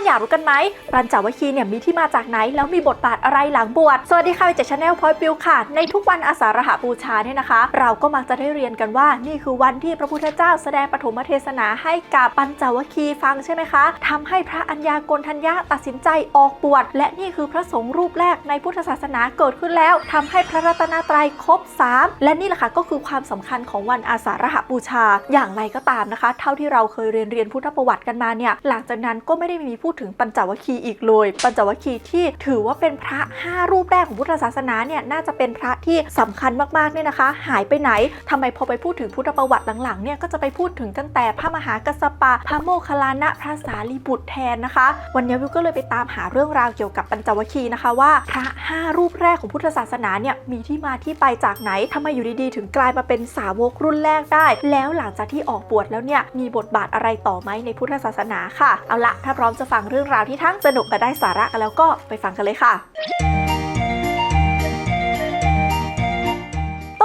คนอยากรู้กันไหมปัญจวัคคีย์เนี่ยมีที่มาจากไหน แล้วมีบทบาทอะไรหลังบวช สวัสดีค่ะวิจชาแนลพอยปิวค่ะ ในทุกวันอาสาฬหบูชาเนี่ยนะคะ เราก็มักจะได้เรียนกันว่า นี่คือวันที่พระพุทธเจ้าแสดงปฐมเทศนาให้กับปัญจวัคคีย์ฟังใช่ไหมคะทำให้พระอัญญากลทัญญะตัดสินใจออกบวชและนี่คือพระสงฆ์รูปแรกในพุทธศาสนาเกิดขึ้นแล้วทำให้พระรัตนตรัยครบ 3 และนี่แหละค่ะก็คือความสำคัญของวันอาสาฬหบูชา อย่างไรก็ตามนะคะ เท่าที่เราเคยเรียนเรียนพุทธประวัติกันมาเนี่ยหลังจากนั้นก็ไม่ได้มีพูดถึงปัญจวัคคีย์อีกเลย ปัญจวัคคีย์ที่ถือว่าเป็นพระ 5 รูปแรกของพุทธศาสนาเนี่ยน่าจะเป็นพระที่สำคัญมากๆเนี่ยนะคะ หายไปไหนทำไมพอไปพูดถึงพุทธประวัติหลังๆเนี่ยก็จะไปพูดถึงตั้งแต่พระมหากัสสปะ พระโมคคัลลานะพระสารีบุตรแทนนะคะ วันนี้วิวก็เลยไปตามหาเรื่องราวเกี่ยวกับปัญจวัคคีย์นะคะว่าพระ 5 รูปแรกของพุทธศาสนาเนี่ยมีที่มาที่ไปจากไหนทำไมอยู่ดีๆ ถึงกลายมาเป็นสาวกรุ่นแรกได้ แล้วหลังจากที่ออกบวชแล้วเนี่ยมีบทบาทอะไรต่อไหมในพุทธศาสนาค่ะ เอาละถ้าพร้อมจะฟังเรื่องราวที่ทั้งสนุกและได้สาระกันแล้วก็ไปฟังกันเลยค่ะ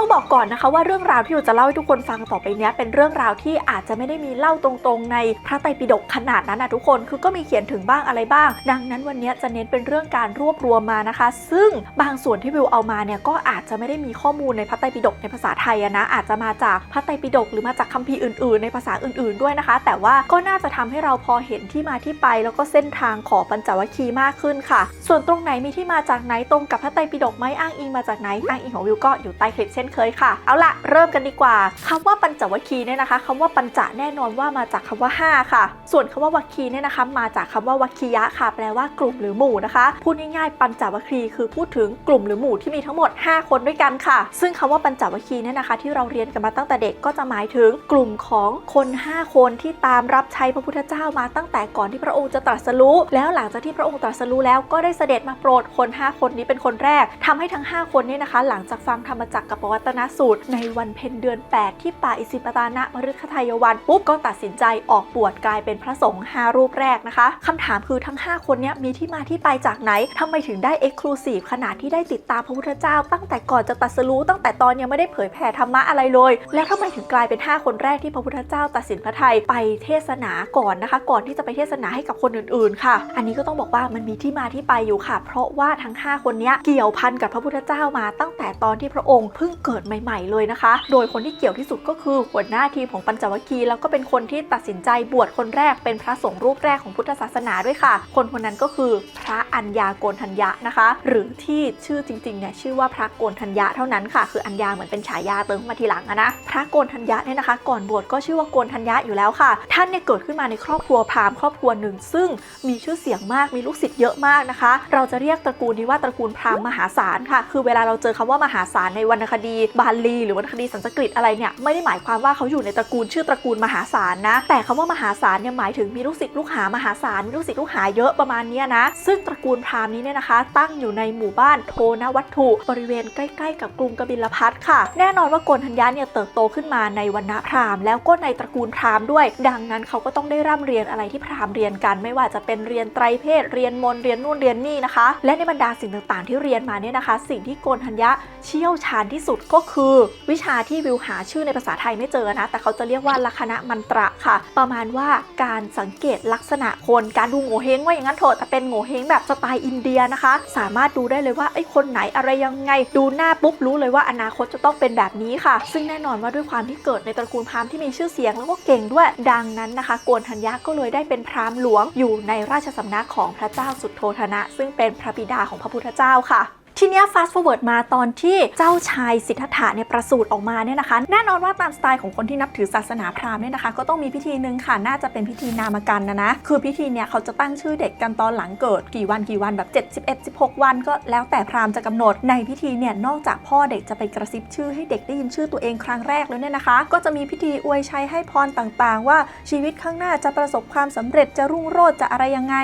ต้องบอกก่อนนะคะว่าเรื่องราวที่เราจะเล่าให้ทุกคนฟังต่อไปนี้เป็นเรื่องราวที่อาจจะไม่ได้มีเล่าตรงๆ ในพระไตรปิฎกขนาดนั้นนะทุกคนคือก็มีเขียนถึงบ้างอะไรบ้าง ดังนั้นวันนี้จะเน้นเป็นเรื่องการรวบรวมมานะคะ ซึ่งบางส่วนที่วิวเอามาเนี่ยก็อาจจะไม่ได้มีข้อมูลในพระไตรปิฎกในภาษาไทยนะอาจจะมาจากพระไตรปิฎกหรือมาจากคัมภีร์อื่น ๆ ในภาษาอื่น ๆด้วยนะคะ แต่ว่าก็น่าจะทำให้เราพอเห็นที่มาที่ไปแล้วก็เส้นทางของปัญจวัคคีย์มากขึ้นค่ะ ส่วนตรงไหนมีที่มาจากไหนตรงกับพระไตรปิฎกไหมอ้างอิงมาจากไหนอ้างอิงของวิวก็อยู่ใต้คลิปเช่นเคยค่ะ เอาละเริ่มกันดีกว่าคำว่าปัญจวัคคีย์เนี่ยนะคะคำว่าปัญจแน่นอนว่ามาจากคำว่า 5 ค่ะ ส่วนคำว่าวัคคีย์เนี่ยนะคะมาจากคำว่าวัคคียะค่ะ แปลว่ากลุ่มหรือหมู่นะคะ พูดง่ายๆ ปัญจวัคคีย์คือพูดถึงกลุ่มหรือหมู่ที่มีทั้งหมด 5 คนด้วยกันค่ะ ซึ่งคำว่าปัญจวัคคีย์เนี่ยนะคะ ที่เราเรียนกันมาตั้งแต่เด็กก็จะหมายถึงกลุ่มของคน 5 คนที่ตามรับใช้พระพุทธเจ้ามาตั้งแต่ก่อนที่พระองค์จะตรัสรู้แล้วหลังจากที่พระองค์ตรัสรู้แล้วก็ได้เสด็จมาโปรดคน 5 คนนี้เป็นคนแรกทำให้ทั้ง 5 คนนี้นะคะ หลังจากฟังธรรมจักรกับปวตนสูตร ในวันเพ็ญเดือน 8 ที่ป่าอิสิปตานะมฤคทายวันปุ๊บก็ตัดสินใจออกบวชกลายเป็นพระสงฆ์5รูปแรกนะคะคำถามคือทั้ง 5 คนนี้มีที่มาที่ไปจากไหนทำไมถึงได้เอ็กซ์คลูซีฟขนาดที่ได้ติดตามพระพุทธเจ้า ตั้งแต่ก่อนจะตรัสรู้ตั้งแต่ตอนยังไม่ได้เผยแผ่ธรรมะอะไรเลย แล้วทำไมถึงกลายเป็น 5 คนแรกที่พระพุทธเจ้าตัดสินพระทัยไปเทศนาก่อนนะคะ ก่อนที่จะไปเทศนาให้กับคนอื่นๆ ค่ะ อันนี้ก็ต้องบอกว่ามันมีที่มาที่ไปอยู่ค่ะ เพราะว่าทั้ง 5 คนนี้เกี่ยวพันกับพระพุทธเจ้ามาตั้งแต่ตอนที่พระองค์เพิ่งเกิดใหม่ๆเลยนะคะ โดยคนที่เกี่ยวที่สุดก็คือหัวหน้าทีมของปัญจวัคคีย์แล้วก็เป็นคนที่ตัดสินใจบวชคนแรกเป็นพระสงฆ์รูปแรกของพุทธศาสนาด้วยค่ะ คนคนนั้นก็คือพระอัญญาโกณทัญญะนะคะ หรือที่ชื่อจริงๆเนี่ยชื่อว่าพระโกณทัญญะเท่านั้นค่ะ คืออัญญาเหมือนเป็นฉายาเติมมาทีหลังนะพระโกณทัญญะเนี่ยนะคะ ก่อนบวชก็ชื่อว่าโกณทัญญะอยู่แล้วค่ะ ท่านเนี่ยเกิดขึ้นมาในครอบครัวพราหมณ์ครอบครัวหนึ่ง ซึ่งมีชื่อเสียงมากมีลูกศิษย์เยอะมากนะคะ เราจะเรียกตระกูลนี้ว่าตระกูลพราหมณ์มหาศาลค่ะ คือเวลาเราเจอคำว่ามหาศาลในวรรณคดีบาลี หรือวรรณคดีสันสกฤตอะไรเนี่ยไม่ได้หมายความว่าเขาอยู่ในตระกูลชื่อตระกูลมหาศาลนะ แต่คำว่ามหาศาลเนี่ยหมายถึงมีลูกศิษย์ลูกหามหาศาลมีลูกศิษย์ลูกหาเยอะประมาณนี้นะ ซึ่งตระกูลพราหมณ์นี้เนี่ยนะคะ ตั้งอยู่ในหมู่บ้านโทนวัตถุบริเวณใกล้ๆ กับกรุงกบิลพัทค่ะ แน่นอนว่าโกนธัญญาเนี่ยเติบโตขึ้นมาในวรรณพราหมณ์แล้วก็ในตระกูลพราหมณ์ด้วย ดังนั้นเขาก็ต้องได้ร่ำเรียนอะไรที่พราหมณ์เรียนกัน ไม่ว่าจะเป็นเรียนไตรเพศเรียนมนเรียนนู่นเรียนนี่นะคะ และในบรรดาสิ่งต่างๆ ที่เรียนมาเนี่ยนะคะ สิ่งที่โกนธัญญาเชี่ยวชาญที่สุดก็คือวิชาที่วิวหาชื่อในภาษาไทยไม่เจอนะ แต่เขาจะเรียกว่าลัคนะมันตระค่ะ ประมาณว่าการสังเกตลักษณะคนการดูโง่เฮงว่าอย่างนั้นเถอะแต่เป็นโง่เฮงแบบสไตล์อินเดียนะคะ สามารถดูได้เลยว่าไอ้คนไหนอะไรยังไง ดูหน้าปุ๊บรู้เลยว่าอนาคตจะต้องเป็นแบบนี้ค่ะ ซึ่งแน่นอนว่าด้วยความที่เกิดในตระกูลพราหมณ์ที่มีชื่อเสียงแล้วก็เก่งด้วยดังนั้นนะคะโกนธัญญาก็เลยได้เป็นพราหมณ์หลวงอยู่ในราชสำนักของพระเจ้าสุดโทธนะ ซึ่งเป็นพระบิดาของพระพุทธเจ้าค่ะ ทีเนี้ย fast forward มาตอนที่เจ้าชายสิทธัตถะเนี่ยประสูติออกมาเนี่ยนะคะ แน่นอนว่าตามสไตล์ของคนที่นับถือศาสนาพราหมณ์เนี่ยนะคะ ก็ต้องมีพิธีหนึ่งค่ะ น่าจะเป็นพิธีนามกันนะนะ คือพิธีเนี่ยเขาจะตั้งชื่อเด็กกันตอนหลังเกิดกี่วันกี่วันแบบ 7 11 16 วัน ก็แล้วแต่พราหมณ์จะกำหนด ในพิธีเนี่ยนอกจากพ่อเด็กจะไปกระซิบชื่อให้เด็กได้ยินชื่อตัวเองครั้งแรกแล้วเนี่ยนะคะ ก็จะมีพิธีอวยชัยให้พรต่างๆ ว่าชีวิตข้างหน้าจะประสบความสำเร็จจะรุ่งโรจน์จะอะไรยังไง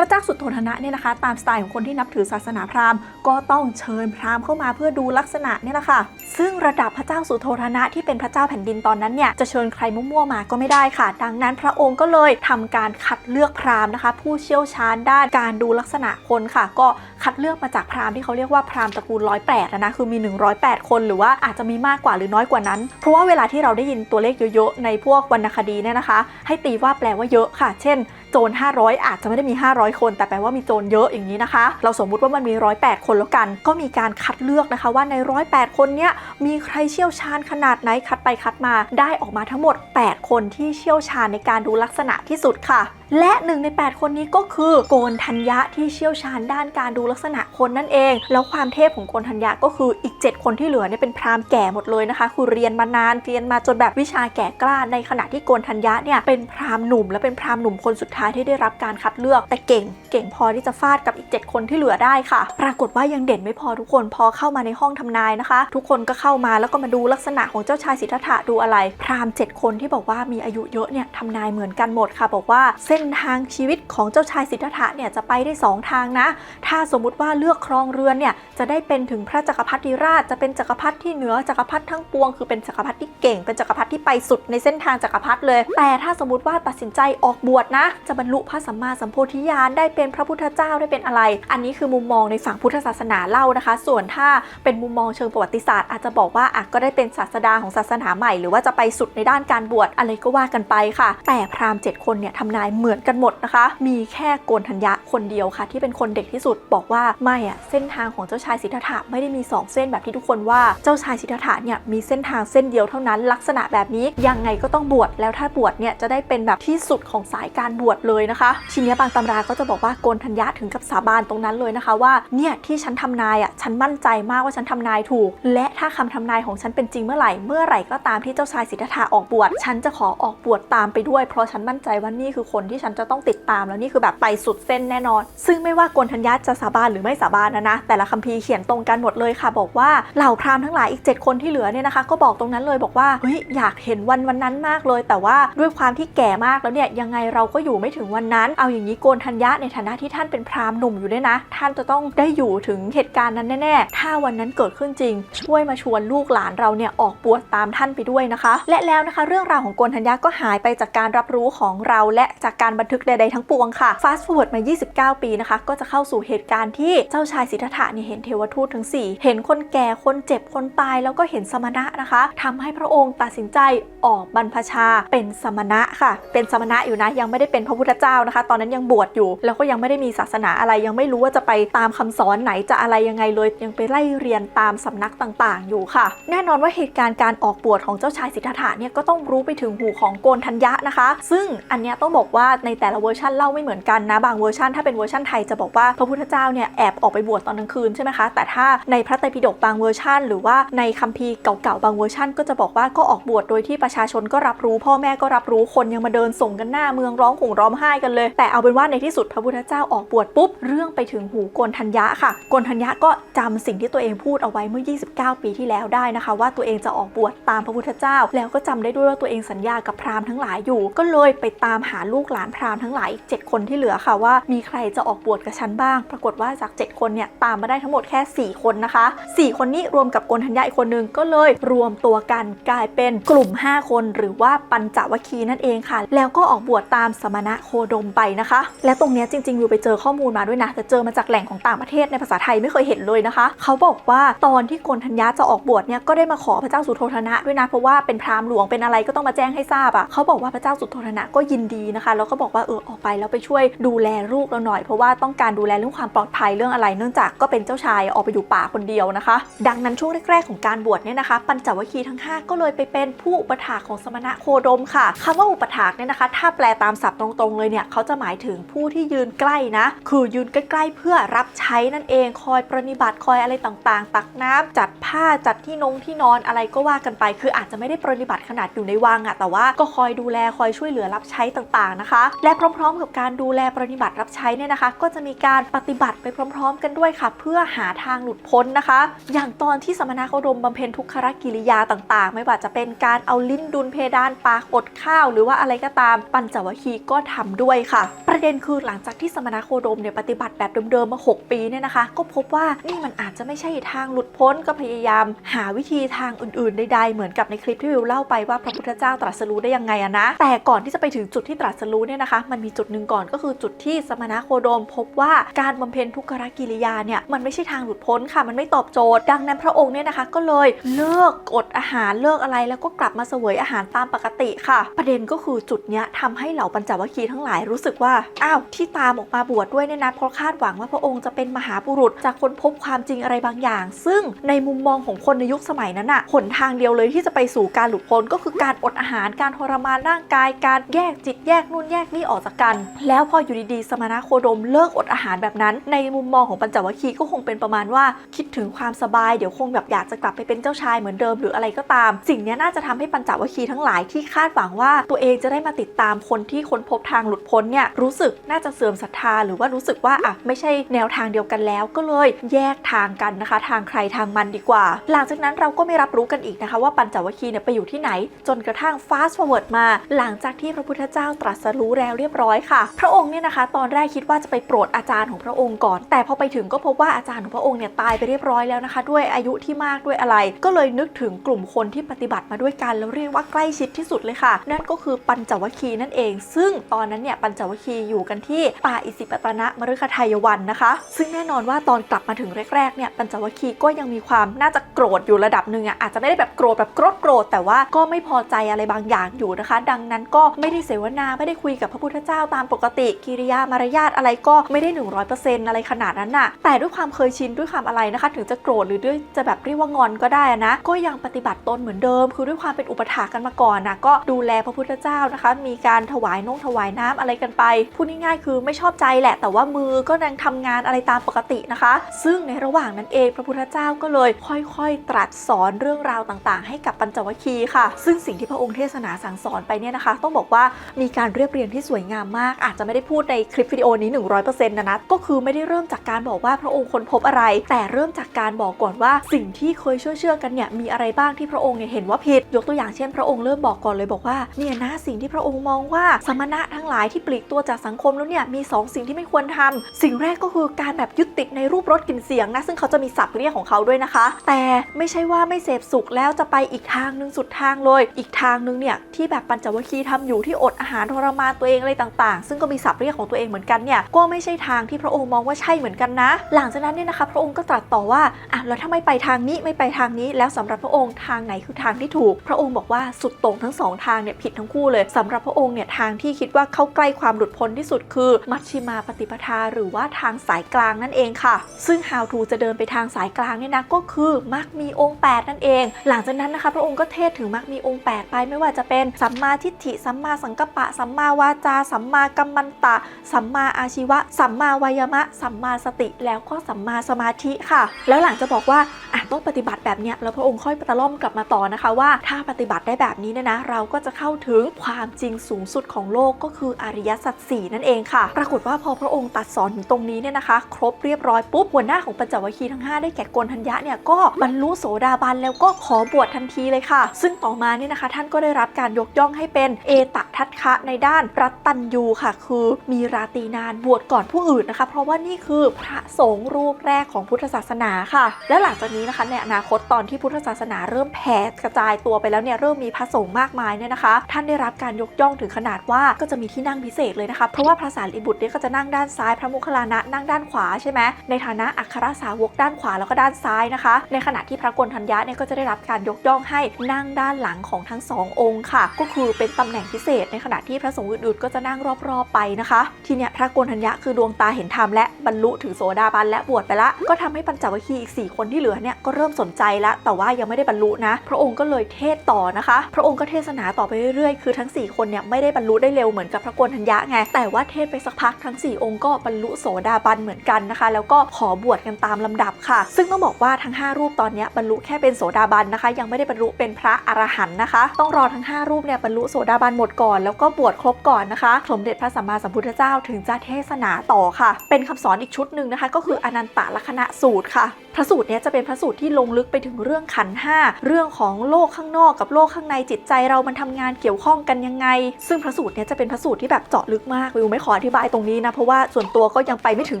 ระเจ้าสุดโทธนะเนี่ยนะคะ ตามสไตล์ของคนที่นับถือศาสนาพราหมณ์ก็ต้องเชิญพราหมณ์เข้ามาเพื่อดูลักษณะเนี่ยแหละค่ะ ซึ่งระดับพระเจ้าสุโธธนะที่เป็นพระเจ้าแผ่นดินตอนนั้นเนี่ยจะเชิญใครมั่วๆมาก็ไม่ได้ค่ะ ดังนั้นพระองค์ก็เลยทำการคัดเลือกพราหมณ์นะคะ ผู้เชี่ยวชาญด้านการดูลักษณะคนค่ะ ก็คัดเลือกมาจากพราหมณ์ที่เขาเรียกว่าพราหมณ์ตระกูลร้อยแปดนะคือมี 108 คนหรือว่าอาจจะมีมากกว่าหรือน้อยกว่านั้น เพราะว่าเวลาที่เราได้ยินตัวเลขเยอะๆในพวกวรรณคดีเนี่ยนะคะ ให้ตีว่าแปลว่าเยอะค่ะ เช่น โจร500 อาจจะไม่ได้มี 500 คน แต่แปลว่ามีโจรเยอะอย่างนี้นะคะ เราสมมุติว่ามันมี 108 คนแล้วกัน ก็มีการคัดเลือกนะคะว่าใน 108 คนเนี้ยมีใครเชี่ยวชาญขนาดไหนคัดไปคัดมา ได้ออกมาทั้งหมด 8 คนที่เชี่ยวชาญในการดูลักษณะที่สุดค่ะ และหนึ่งใน 8 คนนี้ก็คือโกนธัญญะที่เชี่ยวชาญด้านการดูลักษณะคนนั่นเอง แล้วความเทพของโกนธัญญะก็คืออีก 7 คนที่เหลือเนี่ยเป็นพราหมณ์แก่หมดเลยนะคะ คือเรียนมานานเรียนมาจนแบบวิชาแก่กล้า ในขณะที่โกนธัญญะเนี่ยเป็นพราหมณ์หนุ่ม และเป็นพราหมณ์หนุ่มคนสุดท้ายที่ได้รับการคัดเลือก แต่เก่งเก่งพอที่จะฟาดกับอีก 7 คนที่เหลือได้ค่ะ ปรากฏว่ายังเด่นไม่พอทุกคนพอเข้ามาในห้องทำนายนะคะ ทุกคนก็เข้ามาแล้วก็มาดูลักษณะของเจ้าชายสิทธัตถะดูอะไร พราหมณ์7คนที่บอกว่ามีอายุเยอะเนี่ยทำนายเหมือนกันหมดค่ะ บอกว่าเส้น้นทางชีวิตของเจ้าชายสิทธัตถะเนี่ยจะไปได้สองทางนะ ถ้าสมมุติว่าเลือกครองเรือนเนี่ยจะได้เป็นถึงพระจักรพรรดิราช จะเป็นจักรพรรดิที่เหนือจักรพรรดิทั้งปวง คือเป็นจักรพรรดิที่เก่ง เป็นจักรพรรดิที่ไปสุดในเส้นทางจักรพรรดิเลย แต่ถ้าสมมติว่าตัดสินใจออกบวชนะ จะบรรลุพระสัมมาสัมโพธิญาณได้เป็นพระพุทธเจ้าได้เป็นอะไร อันนี้คือมุมมองในฝั่งพุทธศาสนาเล่านะคะ ส่วนถ้าเป็นมุมมองเชิงประวัติศาสตร์ อาจจะบอกว่าอะก็ได้เป็นศาสดาของศาสนาใหม่ หรือว่าจะไปสุดในด้านการบวชอะไรก็ว่ากันไปค่ะ แต่พราหมณ์เจ็ดคนเนี่ยทำนายเหมืือนกันหมดนะคะ มีแค่โกนธัญญะคนเดียวค่ะ ที่เป็นคนเด็กที่สุดบอกว่าไม่อะเส้นทางของเจ้าชายสิทธัตถะไม่ได้มี 2 เส้นแบบที่ทุกคนว่าเจ้าชายสิทธัตถะเนี่ยมีเส้นทางเส้นเดียวเท่านั้น ลักษณะแบบนี้ยังไงก็ต้องบวชแล้วถ้าบวชเนี่ยจะได้เป็นแบบที่สุดของสายการบวชเลยนะคะทีนี้บางตำราก็จะบอกว่าโกนธัญญะถึงกับสาบานตรงนั้นเลยนะคะว่าเนี่ยที่ฉันทำนายอะฉันมั่นใจมากว่าฉันทำนายถูก และถ้าคำทำนายของฉันเป็นจริงเมื่อไหร่เมื่อไหร่ก็ตามที่เจ้าชายสิทธัตถะออกบวชฉันจะขอออกบวชตามไปด้วย เพราะฉันมั่นใจว่านี่คือคนที่ฉันจะต้องติดตามแล้วนี่คือแบบไปสุดเส้นแน่นอน ซึ่งไม่ว่าโกนธัญญะจะสาบานหรือไม่สาบานนะนะ แต่ละคัมภีร์เขียนตรงกันหมดเลยค่ะ บอกว่าเหล่าพราหมณ์ทั้งหลายอีก 7 คนที่เหลือเนี่ยนะคะ ก็บอกตรงนั้นเลยบอกว่าเฮ้ยอยากเห็นวันวันนั้นมากเลย แต่ว่าด้วยความที่แก่มากแล้วเนี่ยยังไงเราก็อยู่ไม่ถึงวันนั้น เอาอย่างนี้โกนธัญญะในฐานะที่ท่านเป็นพราหมณ์หนุ่มอยู่ด้วยนะ ท่านจะต้องได้อยู่ถึงเหตุการณ์นั้นแน่ๆ ถ้าวันนั้นเกิดขึ้นจริง ช่วยมาชวนลูกหลานเราเนี่ยออกบวชตามท่านไปด้วยนะคะ และแล้วนะคะ เรื่องราวของโกนธัญญะก็หายไปจากการรับรู้ของเราและจากการบันทึกใดๆทั้งปวงค่ะ fast forward มา 29 ปีนะคะ ก็จะเข้าสู่เหตุการณ์ที่เจ้าชายสิทธัตถะเนี่ยเห็นเทวทูตทั้ง4 เห็นคนแก่คนเจ็บคนตายแล้วก็เห็นสมณะนะคะทำให้พระองค์ตัดสินใจออกบรรพชาเป็นสมณะค่ะ เป็นสมณะอยู่นะยังไม่ได้เป็นพระพุทธเจ้านะคะ ตอนนั้นยังบวชอยู่ แล้วก็ยังไม่ได้มีศาสนาอะไรยังไม่รู้ว่าจะไปตามคำสอนไหนจะอะไรยังไงเลยยังไปไล่เรียนตามสำนักต่างๆ อยู่ค่ะ แน่นอนว่าเหตุการณ์การออกบวชของเจ้าชายสิทธัตถะเนี่ยก็ต้องรู้ไปถึงหูของโกนธัญญะนะคะ ซึ่งอันเนี้ยต้องบอกว่าในแต่ละเวอร์ชันเล่าไม่เหมือนกันนะบางเวอร์ชันถ้าเป็นเวอร์ชันไทยจะบอกว่าพระพุทธเจ้าเนี่ยแอบออกไปบวชตอนกลางคืนใช่ไหมคะแต่ถ้าในพระไตรปิฎกบางเวอร์ชันหรือว่าในคัมภีร์เก่าๆบางเวอร์ชันก็จะบอกว่าก็ออกบวชโดยที่ประชาชนก็รับรู้ พ่อแม่ก็รับรู้คนยังมาเดินส่งกันหน้าเมืองร้องห่มร้องไห้กันเลย แต่เอาเป็นว่าในที่สุดพระพุทธเจ้าออกบวชปุ๊บเรื่องไปถึงหูกนธัญญะค่ะกนธัญญะก็จำสิ่งที่ตัวเองพูดเอาไว้เมื่อ 29 ปีที่แล้วได้นะคะ ว่าตัวเองจะออกบวชตามพระพุทธเจ้า แล้วก็จำได้ด้วยว่าตัวเองสัญญากับพราหมณ์ทั้งหลายอยู่ ก็เลยไปตามหาลูกหลานพราหมณ์ทั้งหลายอีก 7 คนที่เหลือค่ะว่ามีใครจะออกบวชกับฉันบ้าง ปรากฏว่าจาก 7 คนเนี่ยตามมาได้ทั้งหมดแค่ 4 คนนะคะ 4 คนนี้รวมกับโกนธัญญะอีกคนนึงก็เลยรวมตัวกันกลายเป็นกลุ่ม 5 คนหรือว่าปัญจวัคคีนั่นเองค่ะ แล้วก็ออกบวชตามสมณะโคดมไปนะคะ และตรงเนี้ยจริงๆวิวไปเจอข้อมูลมาด้วยนะแต่เจอมาจากแหล่งของต่างประเทศในภาษาไทยไม่เคยเห็นเลยนะคะ เขาบอกว่าตอนที่โกนธัญญาจะออกบวชเนี่ยก็ได้มาขอพระเจ้าสุโธธนะด้วยนะเพราะว่าเป็นพราหมณ์หลวงเป็นอะไรก็ต้องมาแจ้งให้ทราบอะ่ะเขาบอกว่าพระเจ้าสุโธธนะก็ยินดีนะคะแล้วก็บอกว่าเออออกไปแล้วไปช่วยดูแลลูกเราหน่อย เพราะว่าต้องการดูแลเรื่องความปลอดภัยเรื่องอะไร เนื่องจากก็เป็นเจ้าชายออกไปอยู่ป่าคนเดียวนะคะ ดังนั้นช่วงแรกๆของการบวชเนี่ยนะคะ ปัญจวัคคีย์ทั้ง 5 ก็เลยไปเป็นผู้อุปถากของสมณะโคดมค่ะคำว่าอุปถากเนี่ยนะคะ ถ้าแปลตามศัพท์ตรงๆเลยเนี่ยเขาจะหมายถึงผู้ที่ยืนใกล้นะ คือยืนใกล้ๆเพื่อรับใช้นั่นเอง คอยปรนิบัติคอยอะไรต่างๆ ตักน้ำจัดผ้าจัดที่นงที่นอนอะไรก็ว่ากันไป คืออาจจะไม่ได้ปรนิบัติขนาดอยู่ในวังอะแต่ว่าก็คอยดูแลคอยช่วยเหลือรับใช้ต่างๆนะคะและพร้อมๆ กับการดูแลปรนิบัติรับใช้เนี่ยนะคะ ก็จะมีการปฏิบัติไปพร้อม ๆ กันด้วยค่ะ เพื่อหาทางหลุดพ้นนะคะ อย่างตอนที่สมณะโคดมบำเพ็ญทุกขกิริยาต่างๆ ไม่ว่าจะเป็นการเอาลิ้นดุลเพดานปากอดข้าว หรือว่าอะไรก็ตามปัญจวัคคีย์ก็ทำด้วยค่ะ ประเด็นคือหลังจากที่สมณะโคดมเนี่ยปฏิบัติแบบเดิมๆมา 6 ปีเนี่ยนะคะ ก็พบว่านี่มันอาจจะไม่ใช่ทางหลุดพ้นก็พยายาม หาวิธีทางอื่นๆใดๆเหมือนกับในคลิปที่วิวเล่าไปว่าพระพุทธเจ้าตรัสรู้ได้ยังไงอะนะแต่ก่อนที่จะไปถึงจุดที่ตรัสรู้เนี่ยนะคะมันมีจุดหนึ่งก่อนก็คือจุดที่สมณโคดมพบว่าการบำเพ็ญทุกขกิริยาเนี่ยมันไม่ใช่ทางหลุดพ้นค่ะ มันไม่ตอบโจทย์ ดังนั้นพระองค์เนี่ยนะคะ ก็เลยเลิกอดอาหารเลิกอะไร แล้วก็กลับมาเสวยอาหารตามปกติค่ะ ประเด็นก็คือจุดเนี้ยทำให้เหล่าปัญจวัคคีย์ทั้งหลายรู้สึกว่าอ้าวที่ตามออกมาบวชดด้วยเนี่ยนะเพราะคาดหวังว่าพระองค์จะเป็นมหาบุรุษจากคนพบความจริงอะไรบางอย่าง ซึ่งในมุมมองของคนในยุคสมัยนั้นอะหนทางเดียวเลยที่จะไปสู่การหลุดพ้นก็คือการอดอาหารการทรมานร่างกาย การแยกจิตแยกนู่นแยกนี่ออกจากกัน แล้วพออยู่ดีๆ สมณโคดมเลิกอดอาหารแบบนั้น ในมุมมองของปัญจวัคคีย์ก็คงเป็นประมาณว่า คิดถึงความสบายเดี๋ยวคงแบบอยากจะกลับไปเป็นเจ้าชายเหมือนเดิมหรืออะไรก็ตาม สิ่งนี้น่าจะทำให้ปัญจวัคคีย์ทั้งหลายที่คาดหวังว่าตัวเองจะได้มาติดตามคนที่ค้นพบทางหลุดพ้นเนี่ยรู้สึกน่าจะเสื่อมศรัทธาหรือว่ารู้สึกว่าอะไม่ใช่แนวทางเดียวกันแล้วก็เลยแยกทางกันนะคะ ทางใครทางมันดีกว่า หลังจากนั้นเราก็ไม่รับรู้กันอีกนะคะว่าปัญจวัคคีย์เนี่ยไปอยู่ที่ไหน จนกระทั่ง fast forward มา หลังจากที่พระพุทธเจ้าตรัสรู้แล้วเรียบร้อยค่ะ พระองค์เนี่ยนะคะ ตอนแรกคิดว่าจะไปโปรดอาจารย์ของพระองค์ก่อน แต่พอไปถึงก็พบว่าอาจารย์ของพระองค์เนี่ยตายไปเรียบร้อยแล้วนะคะ ด้วยอายุที่มากด้วยอะไร ก็เลยนึกถึงกลุ่มคนที่ปฏิบัติมาด้วยกัน แล้วเรียกว่าใกล้ชิดที่สุดเลยค่ะ นั่นก็คือปัญจวัคคีย์นั่นเอง ซึ่งตอนนั้นเนี่ยปัญจวัคคีย์อยู่กันที่ป่าอิสิปตนะมฤคทายวันนะคะ ซึ่งแน่นอนว่าตอนกลับมาถึงแรกๆเนี่ยปัญจวัคคีย์ก็ยังมีความน่าจะโกรธอยู่ระดับหนึ่งอะอาจจะไม่ได้แบบโกรธแบบโกรธโกรธแต่ว่าก็ไม่พอใจอะไรบางอย่างอยู่นะคะ ดังนั้นก็ไม่ได้เสวนาไม่ได้คุยกับพระพุทธเจ้าตามปกติ กิริยามารยาทอะไรก็ไม่ได้ 100%อะไรขนาดนั้นน่ะ แต่ด้วยความเคยชินด้วยความอะไรนะคะ ถึงจะโกรธหรือด้วยจะแบบเรียกว่างอนก็ได้นะ ก็ยังปฏิบัติตนเหมือนเดิม คือด้วยความเป็นอุปถากันมาก่อนนะก็ดูแลพระพุทธเจ้านะคะ มีการถวายนงถวายน้ำอะไรกันไปพูดง่ายๆคือไม่ชอบใจแหละ แต่ว่ามือก็ยังทำงานอะไรตามปกตินะคะ ซึ่งในระหว่างนั้นเองพระพุทธเจ้าก็เลย ค่อยๆ ตรัสสอนเรื่องราวต่างๆ ให้กับปัญจวัคคีย์ค่ะ ซึ่งสิ่งที่พระองค์เทศนาสั่งสอนไปเนี่ยนะคะ ต้องบอกว่ามีการเรียบเรียงที่สวยงามมาก อาจจะไม่ได้พูดในคลิปวิดีโอนี้ 100%นะนะ ก็คือไม่ได้เริ่มจากการบอกว่าพระองค์ค้นพบอะไร แต่เริ่มจากการบอกก่อนว่าสิ่งที่เคยเชื่อเชื่อกันเนี่ยมีอะไรบ้างที่พระองค์เนี่ยเห็นว่าผิด ยกตัวอย่างเช่น พระองค์เริ่มบอกก่อนเลยบอกว่าเนี่ยนะสิ่งที่พระองค์มองว่าสมณะทั้งหลายที่ปลีกตัวจากสังคมแล้วเนี่ยมีสองสิ่งที่ไม่ควรทำสิ่งแรกก็คือการแบบยึดติดในรูปรสกลิ่นเสียงนะซึ่งเขาจะมีศัพท์เรียกของเขาด้วยนะคะ แต่ไม่ใช่ว่าไม่เสพสุขแล้วจะไปอีกทางหนึ่งสุดทางเลย อีกทางหนึงเนี่ยที่แบบปัญจวัคคีย์ทำอยู่ที่อดอาหารทรมานตัวเองอะไรต่างๆ ซึ่งก็มีศัพท์เรียกของตัวเองเหมือนกันเนี่ยก็ไม่ใช่ทางที่พระองค์มองว่าใช่เหมือนกันนะ หลังจากนั้นเนี่ยนะคะพระองค์ก็ตรัสต่อว่าอะแล้วถ้าไม่ไปทางนี้ไม่ไปทางนี้ แล้วสำหรับพระองค์ทางไหนคือทางที่ถูก พระองค์บอกว่าสุดโต่งทั้งสองทางเนี่ยผิดทั้งคู่เลยสำหรับพระองค์เนี่ยทางที่คิดว่าเข้าใกล้ความหลุดพ้นที่สุดคือ มัชชิมาปฏิปทาหรือว่าทางสายกลางนั่นเองค่ะ ซึ่ง how to จะเดินไปทางสายกลางเนี่ยนะก็คือมักมีองค์ 8 นั่นเอง หลังจากนั้นนะคะพระองค์ก็เทศถึงมักมีองค์ 8 ไปไม่ว่าจะเป็นสัมมาทิฏฐิสัมมาสังกัปปะสัมมาววาจา สัมมากัมมันตะ สัมมาอาชีวะ สัมมาวายมะ สัมมาสติ แล้วก็สัมมาสมาธิค่ะ แล้วหลังจะบอกว่าอะต้องปฏิบัติแบบเนี้ยแล้วพระองค์ค่อยตะล่อมกลับมาต่อนะคะว่า ถ้าปฏิบัติได้แบบนี้เนี่ยนะ เราก็จะเข้าถึงความจริงสูงสุดของโลกก็คืออริยสัจสี่นั่นเองค่ะ ปรากฏว่าพอพระองค์ตัดสอนถึงตรงนี้เนี่ยนะคะ ครบเรียบร้อยปุ๊บหัวหน้าของปัญจวัคคีย์ทั้ง 5 ได้แก่โกนทัญญะเนี่ยก็บรรลุโสดาบันแล้วก็ขอบวชทันทีเลยค่ะ ซึ่งต่อมาเนี่ยนะคะ ท่านก็ได้รับการยกย่องให้เป็นเอตทัตคะในด้านรัตัญยูค่ะ คือมีราตีนานบวชก่อนผู้อื่นนะคะ เพราะว่านี่คือพระสงฆ์รูปแรกของพุทธศาสนาค่ะ และหลังจากนี้นะคะในอนาคตตอนที่พุทธศาสนาเริ่มแผ่กระจายตัวไปแล้วเนี่ยเริ่มมีพระสงฆ์มากมายเนี่ยนะคะ ท่านได้รับการยกย่องถึงขนาดว่าก็จะมีที่นั่งพิเศษเลยนะคะ เพราะว่าพระสารีบุตรเนี่ยก็จะนั่งด้านซ้าย พระมคคัลานะนั่งด้านขวาใช่ไหมในฐานะอัครสาวกด้านขวาแล้วก็ด้านซ้ายนะคะ ในขณะที่พระกนทัญญะเนี่ยก็จะได้รับการยกย่องให้นั่งด้านหลังของทั้งสององค์ค่ะ ก็คือเป็นตำแหน่งพิเศษในขณะที่พระสงฆ์อื่นๆ ก็จะนั่งรอบๆไปนะคะทีเนี้ยพระโกนทัญญะคือดวงตาเห็นธรรมและบรรลุถึงโสดาบันและบวชไปละ ก็ทำให้ปัญจวัคคีย์อีก 4 คนที่เหลือเนี่ยก็เริ่มสนใจละแต่ว่ายังไม่ได้บรรลุนะ พระองค์ก็เลยเทศต่อนะคะ พระองค์ก็เทศนาต่อไปเรื่อยๆ คือทั้ง 4 คนเนี่ยไม่ได้บรรลุได้เร็วเหมือนกับพระโกนทัญญะไงแต่ว่าเทศไปสักพักทั้ง 4 องค์ก็บรรลุโสดาบันเหมือนกันนะคะ แล้วก็ขอบวชกันตามลำดับค่ะ ซึ่งต้องบอกว่าทั้ง 5 รูปตอนเนี้ยบรรลุแค่เป็นโสดาบันนะคะ ยังไม่ได้บรรลุเป็นพระอรหันต์นะคะ ต้องรอทั้ง 5 รูปเนี่ยบรรลุโสดาบันหมดก่อนแล้วก็บวชครบก่อนนะคะ สมเด็จพระสัมมาสัมพุทธเจ้าถึงจะเทศนาต่อค่ะ เป็นคำสอนอีกชุดหนึ่งนะคะ ก็คืออนันตลักษณะสูตรค่ะ ระสูตรเนี้ยจะเป็นพระสูตรที่ลงลึกไปถึงเรื่องขันห้าเรื่องของโลกข้างนอกกับโลกข้างในจิตใจเรามันทำงานเกี่ยวข้องกันยังไง ซึ่งพระสูตรเนี้ยจะเป็นพระสูตรที่แบบเจาะลึกมากวิวไม่ขออธิบายตรงนี้นะเพราะว่าส่วนตัวก็ยังไปไม่ถึง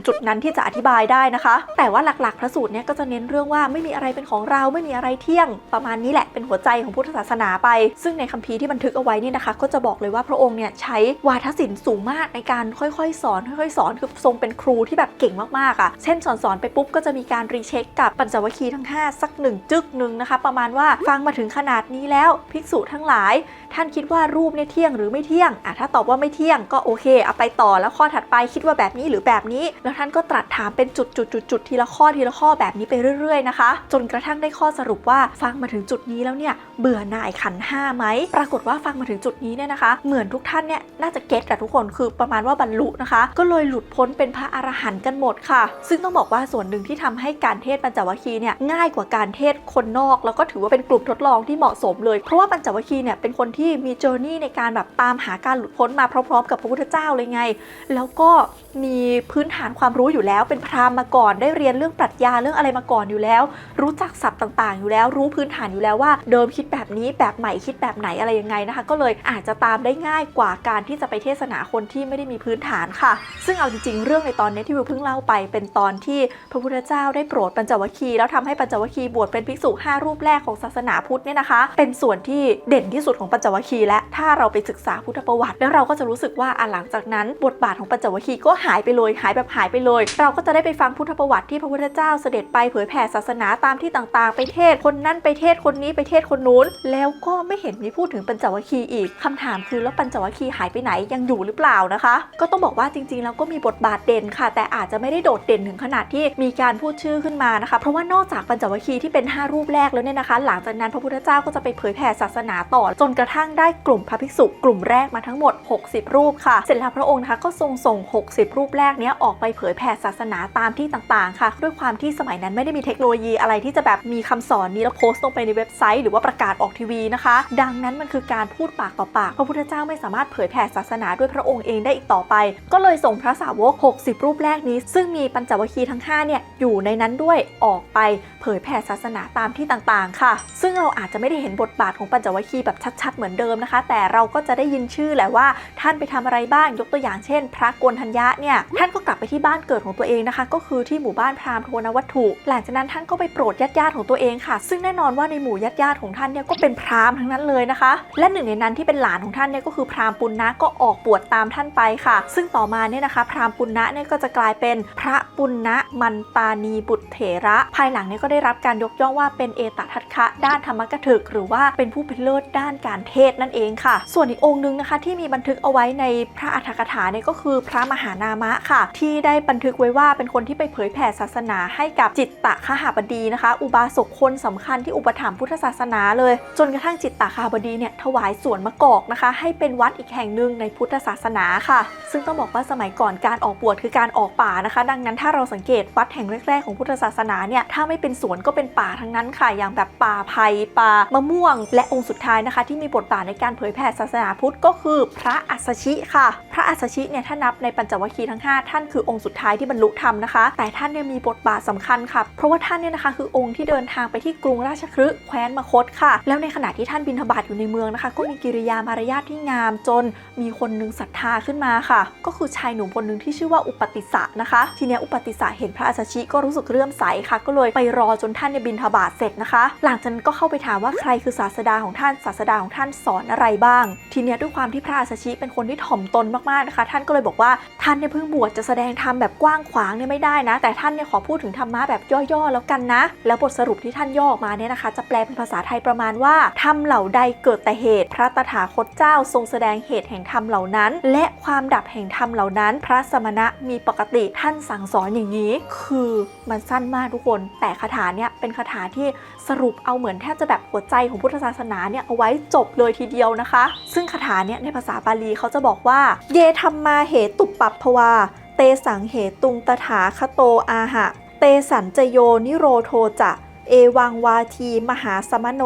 จุดนั้นที่จะอธิบายได้นะคะ แต่ว่าหลักๆ พระสูตรเนี้ยก็จะเน้นเรื่องว่าไม่มีอะไรเป็นของเราไม่มีอะไรเที่ยง ประมาณนี้แหละเป็นหัวใจของพุทธศาสนาไป ซึ่งในคัมภีร์ที่บันทึกเอาไว้นี่นะคะ ก็จะบอกเลยว่าพระองค์เนี่ยใช้วาทศิลป์สูงมากในการค่อยๆ สอนค่อยๆ สอนคือทรงเป็นครูที่แบบเก่งมากๆอะเช่นสอนสอนไปปุ๊บก็จะมีการรีเช็คกับปัญจวัคคีย์ทั้ง 5 สักหนึ่งจึกหนึ่งนะคะ ประมาณว่าฟังมาถึงขนาดนี้แล้วภิกษุทั้งหลายท่านคิดว่ารูปเนี่ยเที่ยงหรือไม่เที่ยงอะถ้าตอบว่าไม่เที่ยงก็โอเคเอาไปต่อแล้วข้อถัดไปคิดว่าแบบนี้หรือแบบนี้ แล้วท่านก็ตรัสถามเป็นจุดจุดจุดจุดๆๆทีละข้อทีละข้อแบบนี้ไปเรื่อยๆนะคะ จนกระทั่งได้ข้อสรุปว่าฟังมาถึงจุดนี้แล้วเนี่ยเบื่อหน่ายขันห้าไหมปรากฏว่าฟังมาถึงจุดนี้เนี่ยนะคะ เหมือนทุกท่านเนี่ยน่าจะเก็ตอะทุกคนคือประมาณว่าบรรลุนะคะ ก็เลยหลุดพ้นเป็นพระอรหันต์กันหมดค่ะ ซึ่งต้องบอกว่าส่วนหนึ่งที่ทำให้การเทศปัญจวัคคีย์เนี่ยง่ายกว่าการเทศคนนอก แล้วก็ถือว่าเป็นกลุ่มทดลองที่เหมาะสมเลยเพราะว่าปัญจวัคคีย์เนี่ยเป็นคนที่มีเจอร์นี่ในการแบบตามหาการหลุดพ้นมาพร้อมๆ กับพระพุทธเจ้าเลยไง แล้วก็มีพื้นฐานความรู้อยู่แล้ว เป็นพราหมณ์มาก่อนได้เรียนเรื่องปรัชญาเรื่องอะไรมาก่อนอยู่แล้ว รู้จักศัพท์ต่างๆ อยู่แล้ว รู้พื้นฐานอยู่แล้วว่า เดิมคิดแบบนี้แบบใหม่คิดแบบไหนอะไรยังไงนะคะ ก็เลยอาจจะตามได้ง่ายกว่าการที่จะไปเทศนาคนที่ไม่ได้มีพื้นฐานค่ะ ซึ่งเอาจริงๆ เรื่องในตอนนี้ที่วิวเพิ่งเล่าไป เป็นตอนที่พระพุทธเจ้าได้โปรดปัญจวัคคีย์แล้วทำให้ปัญจวัคคีย์บวชเป็นภิกษุห้ารูปแรกของศาสนาพุทธเนี่ยนะคะ เป็นส่วนที่เด่นที่สุดของปัญจวัคคีย์และถ้าเราไปศึกษาพุทธประวัติ แล้วเราก็จะรู้สึกว่าหลังจากนั้น บทบาทของปัญจวัคคีย์ก็หายไปเลยหายแบบหายไปเลย เราก็จะได้ไปฟังพุทธประวัติที่พระพุทธเจ้าเสด็จไปเผยแผ่ศาสนาตามที่ต่างๆ ไปเทศคนนั้นไปเทศคนนี้ไปเทศคนนู้น แล้วก็ไม่เห็นมีพูดถึงปัญจวัคคีย์อีกคำถามคือแล้วปัญจวัคคีย์หายไปไหนยังอยู่หรือเปล่านะคะ ก็ต้องบอกว่าจริงๆแล้วก็มีบทบาทเด่นค่ะ แต่อาจจะไม่ได้โดดเด่นถึงขนาดที่มีการพูดชื่อขึ้นมานะคะ เพราะว่านอกจากปัญจวัคคีย์ที่เป็น 5 รูปแรกแล้วเนี่ยนะคะ หลังจากนั้นพระพุทธเจ้าก็จะไปเผยแผ่ศาสนาต่อ จนกระทั่งได้กลุ่มพระภิกษุกลุ่มแรกมาทั้งหมด 60 รูปค่ะ เสร็จแล้วพระองค์นะคะก็ทรงส่ง 60รูปแรกเนี้ยออกไปเผยแผ่ศาสนาตามที่ต่างๆ ค่ะ ด้วยความที่สมัยนั้นไม่ได้มีเทคโนโลยีอะไรที่จะแบบมีคำสอนนี้แล้วโพสต์ลงไปในเว็บไซต์หรือว่าประกาศออกทีวีนะคะ ดังนั้นมันคือการพูดปากต่อปากพระพุทธเจ้าไม่สามารถเผยแผ่ศาสนาด้วยพระองค์เองได้อีกต่อไป ก็เลยส่งพระสาวก 60 รูปแรกนี้ ซึ่งมีปัญจวัคคีย์ทั้ง5เนี่ยอยู่ในนั้นด้วยออกไปเผยแผ่ศาสนาตามที่ต่างๆ ค่ะ ซึ่งเราอาจจะไม่ได้เห็นบทบาทของปัญจวัคคีย์แบบชัดๆ เหมือนเดิมนะคะ แต่เราก็จะได้ยินชื่อแหละว่าท่านไปทำอะไรบ้างยกตัวอย่างเช่น พระโกนทัญญะเนี่ยท่านก็กลับไปที่บ้านเกิดของตัวเองนะคะ ก็คือที่หมู่บ้านพราหมณ์โทนวัตถุ หลังจากนั้นท่านก็ไปโปรดญาติญาติของตัวเองค่ะ ซึ่งแน่นอนว่าในหมู่ญาติญาติของท่านเนี่ยก็เป็นพราหมณ์ทั้งนั้นเลยนะคะ และหนึ่งในนั้นที่เป็นหลานของท่านเนี่ยก็คือพราหมณ์ปุณณะก็ออกบวชตามท่านไปค่ะ ซึ่งต่อมาเนี่ยนะคะ พราหมณ์ปุณณะเนี่ยก็จะกลายเป็นพระปุณณะมันตานีบุตรเถระ ภายหลังเนี่ยก็ได้รับการยกย่องว่าเป็นเอตทัคคะด้านธรรมกถึก หรือว่าเป็นผู้เป็นเลิศด้านการเทศนั่นเองค่ะ ส่วนอีกองค์หนึงนะคะที่มีบันทึกเอาไว้ในพระอัฏฐกถาเนี่ยก็คือพระมหานามะค่ะ ที่ได้บันทึกไว้ว่าเป็นคนที่ไปเผยแผ่ศาสนาให้กับจิตตะขหบดีนะคะ อุบาสกคนสำคัญที่อุปถัมภ์พุทธศาสนาเลย จนกระทั่งจิตตะขหบดีเนี่ยถวายสวนมะกอกนะคะ ให้เป็นวัดอีกแห่งหนึ่งในพุทธศาสนาค่ะ ซึ่งต้องบอกว่าสมัยก่อนการออกบวชคือการออกป่านะคะ ดังนั้นถ้าเราสังเกตวัดแห่งแรกๆของพุทธศาสนาเนี่ยถ้าไม่เป็นสวนก็เป็นป่าทั้งนั้นค่ะ อย่างแบบป่าไผ่ป่ามะม่วง และองค์สุดท้ายนะคะ ที่มีบทบาทในการเผยแผ่ศาสนาพุทธก็คือพระอัสสชิค่ะ พระอัสสชิเนี่ยถ้านับในปัญจวัคคีย์ทั้ง 5 ท่านคือองค์สุดท้ายที่บรรลุธรรมนะคะ แต่ท่านเนี่ยมีบทบาทสำคัญค่ะ เพราะว่าท่านเนี่ยนะคะคือองค์ที่เดินทางไปที่กรุงราชคฤห์แคว้นมคตค่ะ แล้วในขณะที่ท่านบิณฑบาตอยู่ในเมืองนะคะ ก็มีกิริยามารยาทที่งามจนมีคนหนึงศรัทธาขึ้นมาค่ะ ก็คือชายหนุ่มคนหนึ่งที่ชื่อว่าอุปติสสะนะคะ ทีเนี้ยอุปติสสะเห็นพระอัสสชิก็รู้สึกเลื่อมใสค่ะ ก็เลยไปรอจนท่านเนี่ยบิณฑบาตเสร็จนะคะ หลังจากนั้นก็เข้าไปถามว่าใครคือศาสดาของท่านศาสดาของท่านสอนอะไรบ้าง ทีเนี้ยด้วยความที่พระอัสสชิเป็นคนที่ถ่อมตนมากๆนะคะ ท่านก็เลยบอกว่าท่านเนี่ยเพิ่งบวชจะแสดงธรรมแบบกว้างขวางเนี่ยไม่ได้นะ แต่ท่านเนี่ยขอพูดถึงธรรมะแบบย่อๆแล้วกันนะ แล้วบทสรุปที่ท่านย่อออกมาเนี่ยนะคะ จะแปลเป็นภาษาไทยประมาณว่าธรรมเหล่าใดเกิดแต่เหตุ พระตถาคตเจ้าทรงแสดงเหตุแห่งธรรมเหล่านั้น และความดับแห่งธรรมเหล่านั้น พระสมณะมีปกติท่านสั่งสอนอย่างนี้ คือมันสั้นมากทุกคน แต่คาถาเนี่ยเป็นคาถาที่ สรุปเอาเหมือนแทบจะแบบหัวใจของพุทธศาสนาเนี่ยเอาไว้จบเลยทีเดียวนะคะ ซึ่งคาถาเนี่ยในภาษาบาลีเขาจะบอกว่า เยธรรมมาเหตุปปัปภวา เตสังเหตุตุงตถาคโตอาหะ เตสันจโยนิโรโทจะ เอวังวาทีมหาสมโน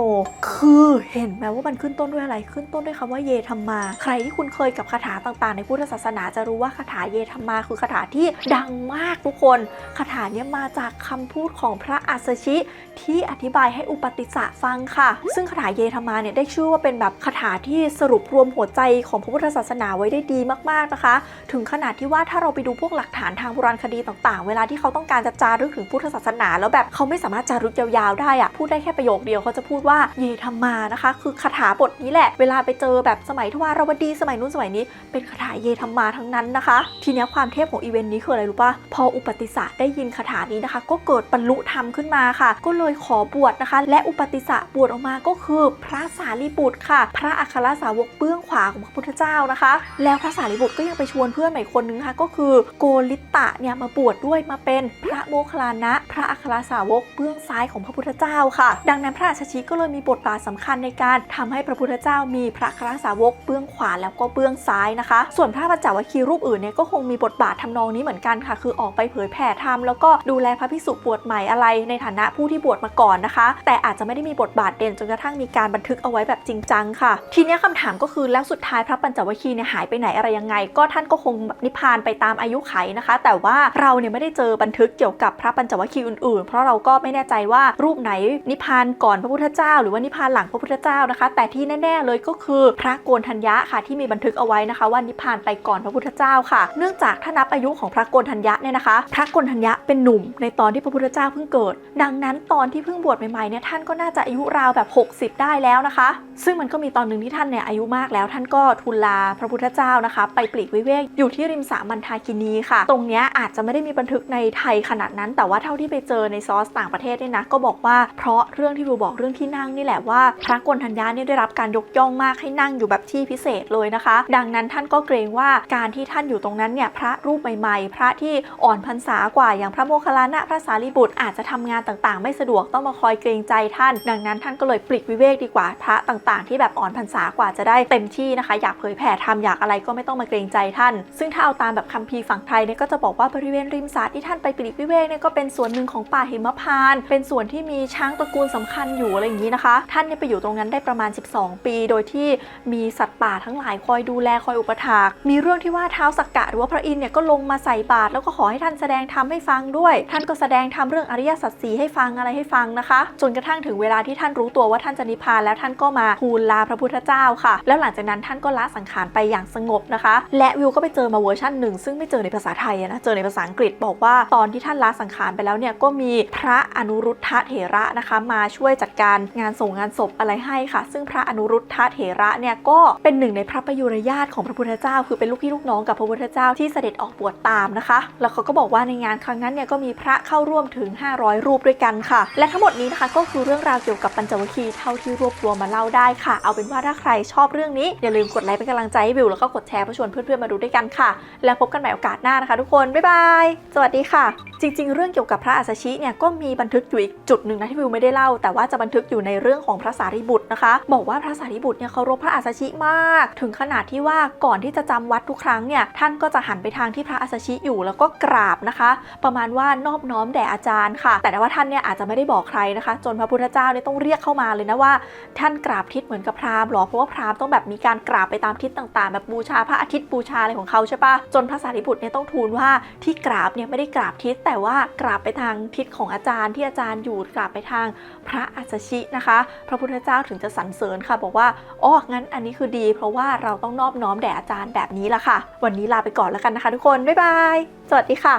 คือเห็นไหมว่ามันขึ้นต้นด้วยอะไร ขึ้นต้นด้วยคำว่าเยธรรมา ใครที่คุ้นเคยกับคาถาต่างๆ ในพุทธศาสนาจะรู้ว่าคาถาเยธรรมาคือคาถาที่ดังมากทุกคน คาถาเนี้ยมาจากคำพูดของพระอัสชิ ที่อธิบายให้อุปติสสะฟังค่ะ ซึ่งคาถาเยธรรมาเนี่ยได้ชื่อว่าเป็นแบบคาถาที่สรุปรวมหัวใจของพระพุทธศาสนาไว้ได้ดีมากๆนะคะ ถึงขนาดที่ว่าถ้าเราไปดูพวกหลักฐานทางโบราณคดีต่างๆ เวลาที่เขาต้องการจะจารึกถึงพุทธศาสนา แล้วแบบเขาไม่สามารถจารึกยาวๆได้อะพูดได้แค่ประโยคเดียวเขาจะพูดว่าเยธรรมานะคะ คือคาถาบทนี้แหละ เวลาไปเจอแบบสมัยทวารวดีสมัยนู้นสมัยนี้เป็นคาถาเยธรรมาทั้งนั้นนะคะ ทีนี้ความเทพของอีเวนต์นี้คืออะไรรู้ปะพออุปติสสะได้ยินคาถานี้นะคะ ก็เกิดบรรลุธรรมขึ้นมาค่ะ ก็เลยขอบวชนะคะ และอุปติสสะบวชออกมาก็คือพระสารีบุตรค่ะ พระอัครสาวกเบื้องขวาของพระพุทธเจ้านะคะ แล้วพระสารีบุตรก็ยังไปชวนเพื่อนใหม่คนนึงค่ะก็คือโกลิตตะเนี่ยมาบวชดด้วยมาเป็นพระโมคคัลลานะ พระอัครสาวกเบื้องซ้ายของพระพุทธเจ้าค่ะ ดังนั้นพระราชชิก็เลยมีบทบาทสำคัญในการทำให้พระพุทธเจ้ามีพระครสาวกเบื้องขวาแล้วก็เบื้องซ้ายนะคะ ส่วนพระปัญจวัคคีย์รูปอื่นเนี่ยก็คงมีบทบาททำนองนี้เหมือนกันค่ะ คือออกไปเผยแผ่ธรรมแล้วก็ดูแลพระภิกษุบวชใหม่อะไรในฐานะผู้ที่บวชมาก่อนนะคะ แต่อาจจะไม่ได้มีบทบาทเด่นจนกระทั่งมีการบันทึกเอาไว้แบบจริงจังค่ะ ทีนี้ยคำถามก็คือแล้วสุดท้ายพระปัญจวัคคีย์เนี่ยหายไปไหนอะไรยังไง ก็ท่านก็คงนิพพานไปตามอายุไขนะคะ แต่ว่าเราเนี่ยไม่ได้เจอบันทึกเกี่ยวกับพระปัญจวัคคีย์อื่นๆ เพราะเราก็ไม่แน่ใจว่ารูปไหนนิพพานก่อนพระพุทธเจ้า หรือว่านิพพานหลังพระพุทธเจ้านะคะ แต่ที่แน่ๆเลยก็คือพระโกนทัญญะค่ะที่มีบันทึกเอาไว้นะคะ ว่านิพพานไปก่อนพระพุทธเจ้าค่ะ เนื่องจากถ้านับอายุของพระโกนทัญญะเนี่ยนะคะ พระโกนทัญญะเป็นหนุ่มในตอนที่พระพุทธเจ้าเพิ่งเกิด ดังนั้นตอนที่เพิ่งบวชใหม่ๆเนี่ยท่านก็น่าจะอายุราวแบบ 60 ได้แล้วนะคะ ซึ่งมันก็มีตอนหนึ่งที่ท่านเนี่ยอายุมากแล้ว ท่านก็ทูลลาพระพุทธเจ้านะคะ ไปปลีกวิเวกอยู่ที่ริมสระมันทากินีค่ะ ตรงเนี้ยอาจจะไม่ได้มีบันทึกในไทยขนาดนั้น แต่ว่าเท่าที่ไปเจอในซอสต่างประเทศเนี่ยนะก็บอกว่าเพราะเรื่องที่วิวบอกเรื่องที่นั่งนี่แหละว่า พระกนทัญญาเนี่ยได้รับการยกย่องมากให้นั่งอยู่แบบที่พิเศษเลยนะคะ ดังนั้นท่านก็เกรงว่าการที่ท่านอยู่ตรงนั้นเนี่ยพระรูปใหม่ๆ พระที่อ่อนพรรษากว่าอย่างพระโมคคัลลานะพระสารีบุตรอาจจะทำงานต่างๆ ไม่สะดวกต้องมาคอยเกรงใจท่าน ดังนั้นท่านก็เลยปลีกวิเวกดีกว่าพระต่างๆ ที่แบบอ่อนพรรษากว่าจะได้เต็มที่นะคะ อยากเผยแผ่ธรรมอยากอะไรก็ไม่ต้องมาเกรงใจท่าน ซึ่งถ้าเอาตามแบบคัมภีร์ฝั่งไทยเนี่ยก็จะบอกว่าบริเวณริมสระที่ท่านไปปลีกวิเวกเนี่ยก็เป็นส่วนหนึ่งของป่าหิมพานต์เป็นส่วนที่มีช้างตระกูลสำคัญอยู่อะไรอย่างนี้นะคะ ท่านเนี่ยไปอยู่ตรงนั้นได้ประมาณ 12 ปี โดยที่มีสัตว์ป่าทั้งหลายคอยดูแลคอยอุปถาก มีเรื่องที่ว่าเท้าวสักกะหรือว่าพระอินเนี่ยก็ลงมาใส่บาตรแล้วก็ขอให้ท่านแสดงธรรมให้ฟังด้วย ท่านก็แสดงธรรมเรื่องอริยสัจสีให้ฟังอะไรให้ฟังนะคะ จนกระทั่งถึงเวลาที่ท่านรู้ตัวว่าท่านจะนิพพานแล้วท่านก็มาทูลลาพระพุทธเจ้าค่ะ แล้วหลังจากนั้นท่านก็ละสังขารไปอย่างสงบนะคะ และวิวก็ไปเจอมาเวอร์ชันหนึ่งซึ่งไม่เจอในภาษาไทยนะเจอในภาษาอังกฤษบอกว่าตอนที่ท่านละสังขารไปแล้วเนี่ยก็มีพระอนุรุทธะเถระนะคะ มาช่วยจัดการงานส่งงานศพอะไรให้ค่ะ ซึ่งพระอนุรุทธะเถระเนี่ยก็เป็นหนึ่งในพระประยุรญาติของพระพุทธเจ้า คือเป็นลูกพี่ลูกน้องกับพระพุทธเจ้าที่เสด็จออกบวชตามนะคะ แล้วเขาก็บอกว่าในงานครั้งนั้นเนี่ยก็มีพระเข้าร่วมถึง 500 รูปด้วยกันค่ะ และทั้งหมดนี้นะคะก็คือเรื่องราวเกี่ยวกับปัญจวัคคีย์เท่าที่รวบรวมมาเล่าได้ค่ะ เอาเป็นว่าถ้าใครชอบเรื่องนี้อย่าลืมกดไลค์เป็นกำลังใจให้วิวแล้วก็กดแชร์เพื่อชวนเพื่อนๆมาดูด้วยกันค่ะ แล้วพบกันใหม่โอกาสหน้านะคะ ทุกคนบ๊ายบายสวัสดีค่ะ จริง ๆ เรื่องเกี่ยวกับพระอัสสชิเนี่ยก็มีบันทึกอยู่อีกจุดหนึ่งนะที่วิวไม่ได้เล่า แต่ว่าจะบันทึกอยู่ในเรื่องของพระสารีบุตรนะคะ บอกว่าพระสารีบุตรเนี่ยเคารพพระอัสสชิมาก ถึงขนาดที่ว่าก่อนที่จะจำวัดทุกครั้งเนี่ยท่านก็จะหันไปทางที่พระอัสสชิอยู่แล้วก็กราบนะคะ ประมาณว่านอบน้อมแด่อาจารย์ค่ะ แต่ว่าท่านเนี่ยอาจจะไม่ได้บอกใครนะคะ จนพระพุทธเจ้าเนี่ยต้องเรียกเข้ามาเลยนะว่า ท่านกราบทิศเหมือนกับพราหมณ์หรอเพราะว่าพราหมณ์ต้องแบบมีการกราบไปตามทิศต่างๆ แบบบูชาพระอาทิตย์บูชาอะไรของเขาใช่ปะจนพระสารีบุตรเนี่ยต้องทูลว่าที่กราบเนี่ยไม่ได้กราบทิศแแต่ว่ากราบไปทางทิศของอาจารย์ที่อาจารย์อยู่กราบไปทางพระอัสสชินะคะ พระพุทธเจ้าถึงจะสรรเสริญค่ะ บอกว่าอ๋องั้นอันนี้คือดี เพราะว่าเราต้องนอบน้อมแด่อาจารย์แบบนี้ละค่ะ วันนี้ลาไปก่อนแล้วกันนะคะ ทุกคนบ๊ายบายสวัสดีค่ะ